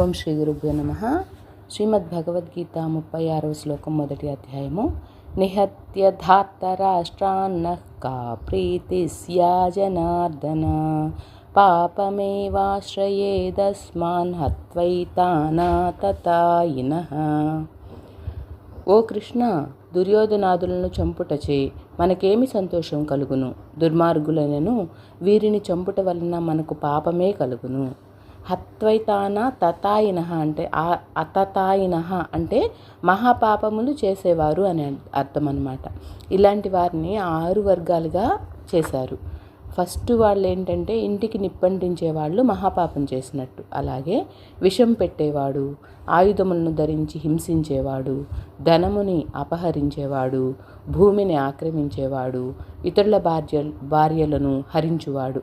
ఓం శ్రీ గురుభ్యో నమ. శ్రీమద్ భగవద్గీత ముప్పై ఆరవ శ్లోకం మొదటి అధ్యాయము. నిహత్య ధార్తరాష్ట్రాన్న కా ప్రీతి జనార్దన పాపమేవాశ్రయేదస్మాన్ హత్వైతానా తతాయిన ఓ కృష్ణ దుర్యోధనాదులను చంపుటచే మనకేమి సంతోషం కలుగును? దుర్మార్గులనను వీరిని చంపుట వలన మనకు పాపమే కలుగును. హత్వైతాన తతాయిన అంటే ఆ అతతాయిన అంటే మహాపాపములు చేసేవారు అని అర్థం అనమాట ఇలాంటి వారిని ఆరు వర్గాలుగా చేశారు. ఫస్ట్ వాళ్ళు ఏంటంటే ఇంటికి నిప్పంటించే వాళ్ళు మహాపాపం చేసినట్టు. అలాగే విషం పెట్టేవాడు ఆయుధములను ధరించి హింసించేవాడు ధనముని అపహరించేవాడు భూమిని ఆక్రమించేవాడు ఇతరుల భార్య భార్యలను హరించువాడు.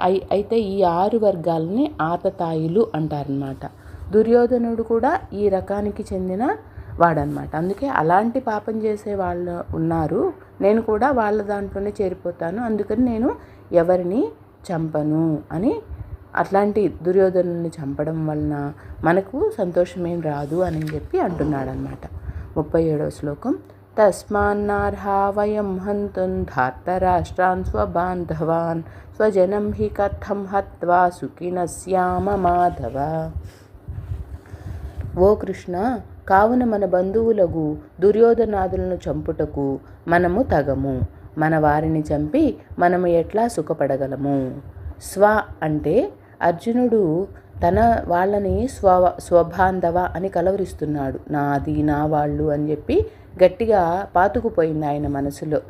అయి అయితే ఈ ఆరు వర్గాలని ఆతతాయిలు అంటారనమాట దుర్యోధనుడు కూడా ఈ రకానికి చెందిన వాడనమాట అందుకే అలాంటి పాపం చేసే వాళ్ళు ఉన్నారు. నేను కూడా వాళ్ళ దాంట్లోనే చేరిపోతాను. అందుకని నేను ఎవరిని చంపను అని అట్లాంటి దుర్యోధనుని చంపడం వలన మనకు సంతోషమేం రాదు అని చెప్పి అంటున్నాడనమాట ముప్పై ఏడవ శ్లోకం. తస్మాన్నార్హా వయం హంతున్ ధార్తరాష్ట్రాన్ స్వబాంధవాన్ స్వజనం హి కథం హత్వా సుఖిన శ్యామ మాధవ ఓ కృష్ణ కావున మన బంధువులకు దుర్యోధనాదులను చంపుటకు మనము తగము. మన వారిని చంపి మనము ఎట్లా సుఖపడగలము? స్వ అంటే అర్జునుడు తన వాళ్ళని స్వ స్వబాంధవ అని కలవరిస్తున్నాడు. నాది నా వాళ్ళు అని చెప్పి గట్టిగా పాతుకుపోయింది ఆయన మనసులో.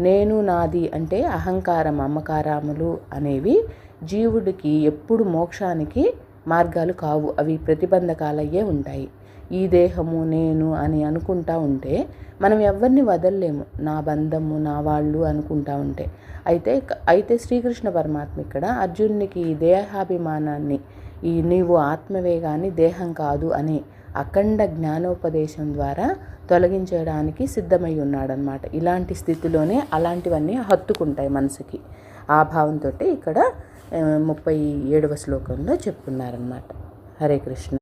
నేను నాది అంటే అహంకారం అమ్మకారములు అనేవి జీవుడికి ఎప్పుడు మోక్షానికి మార్గాలు కావు. అవి ప్రతిబంధకాలయ్యే ఉంటాయి. ఈ దేహము నేను అని అనుకుంటా ఉంటే మనం ఎవరిని వదలలేము. నా బంధము నా వాళ్ళు అనుకుంటా ఉంటే. అయితే అయితే శ్రీకృష్ణ పరమాత్మ ఇక్కడ అర్జునునికి దేహాభిమానాన్ని ఈ నీవు ఆత్మవే కానీ దేహం కాదు అని అఖండ జ్ఞానోపదేశం ద్వారా తొలగించడానికి సిద్ధమై ఉన్నాడనమాట ఇలాంటి స్థితిలోనే అలాంటివన్నీ హత్తుకుంటాయి మనసుకి. ఆ భావంతో ఇక్కడ ముప్పై ఏడవ శ్లోకంలో చెప్పుకున్నారనమాట హరే కృష్ణ.